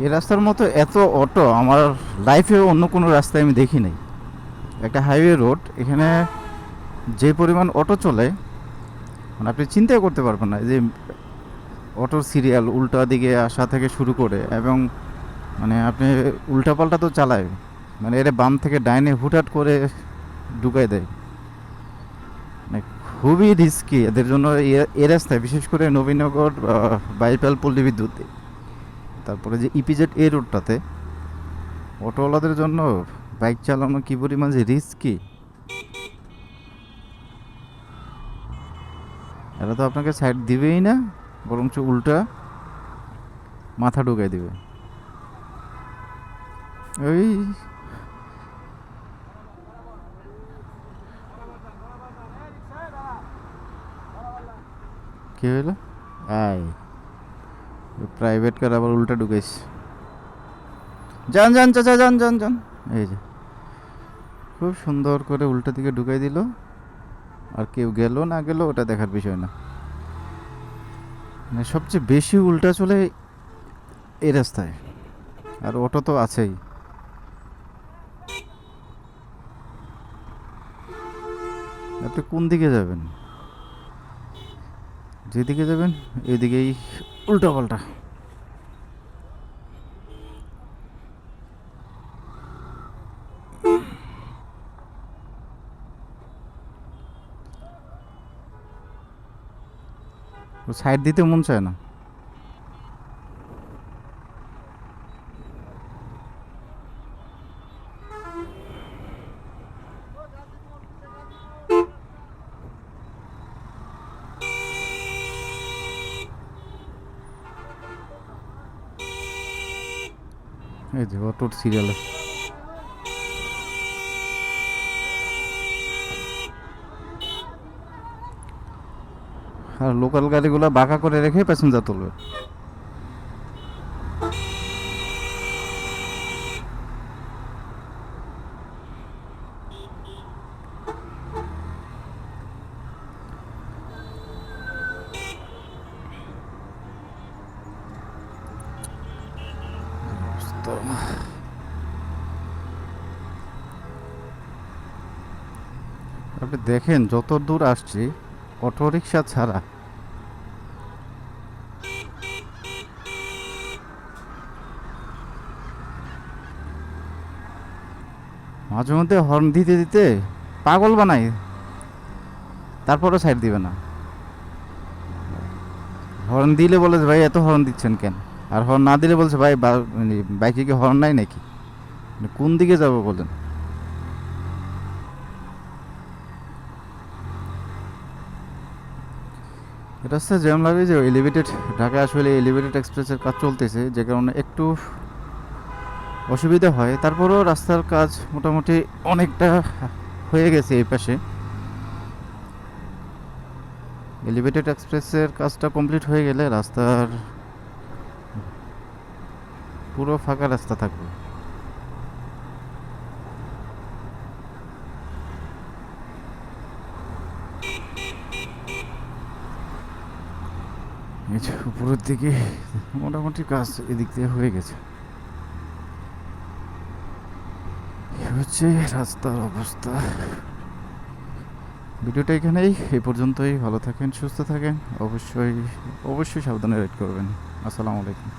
এই রাস্তার মতো এত অটো আমার লাইফে অন্য কোনো রাস্তায় আমি দেখি নাই। একটা হাইওয়ে রোড এখানে যে পরিমাণ অটো চলে মানে আপনি চিন্তাই করতে পারবেন না যে অটোর সিরিয়াল উল্টা দিকে আসা থেকে শুরু করে এবং মানে আপনি উল্টাপাল্টা তো চালায় মানে এর বাম থেকে ডাইনে হুটহাট করে ঢুকাই দেয়। মানে খুবই রিস্কি এদের জন্য এ- এ রাস্তায়, বিশেষ করে নবীনগর বাইপাল পল্লী বিদ্যুৎ তারপরে যে ইপিজেড এ রোডটাতে অটোওয়ালাদের জন্য বাইক চালানো কি পরিমাণ যে রিস্কি এরা তো আপনাকে সাইড দিবেই না, বরঞ্চ উল্টা মাথা ঢুকাই দিবে। ওই কি হইল? আয়। প্রাইভেট কার আবার উল্টা ঢুকাইস যান যান, চাচা, যান যান যান। এই যে। খুব সুন্দর করে উল্টা দিকে ঢুকাই দিল। আর কেউ গেল না গেল, ওটা দেখার বিষয় না। মানে সবচেয়ে বেশি উল্টা চলে এই রাস্তায়। আর অটো তো আছেই। আপনি কোন দিকে যাবেন? যেদিকে যাবেন, এদিকেই উল্টা পাল্টা। সাইড দিতে মন চায় না। এই যে অটোর সিরিয়াল আর লোকাল গাড়িগুলো বাঁকা করে রেখে প্যাসেঞ্জার তুলবে। অবস্থা। আপনি দেখেন, যত দূর আসছি, অটোরিকশা ছাড়া মাঝে মধ্যে হর্ন দিতে দিতে পাগল বানাই, তারপরও সাইড দিবে না হর্ন দিলে বলে ভাই, এত হর্ন দিচ্ছেন কেন আর হর্ন না দিলে বলছে, ভাই মানে বাইকে কি হর্ন নাই নাকি? মানে কোন দিকে যাব বলেন? এটা হচ্ছে যেমন লাগে যে এলিভেটেড ঢাকা আসলে এলিভেটেড এক্সপ্রেসের কাজ চলতেছে, যে কারণে একটু অসুবিধা হয়। তারপরেও রাস্তার কাজ মোটামুটি অনেকটা হয়ে গেছে এই পাশে। এলিভেটেড এক্সপ্রেসের কাজটা কমপ্লিট হয়ে গেলে রাস্তার পুরো ফাঁকা রাস্তা থাকবে। উপরের দিকে মোটামুটি কাজ এদিক দিয়ে হয়ে গেছে। হচ্ছে রাস্তার অবস্থা। ভিডিওটা এখানেই এই পর্যন্তই। ভালো থাকেন, সুস্থ থাকেন। অবশ্যই অবশ্যই সাবধানে রাইড করবেন। আসসালামু আলাইকুম।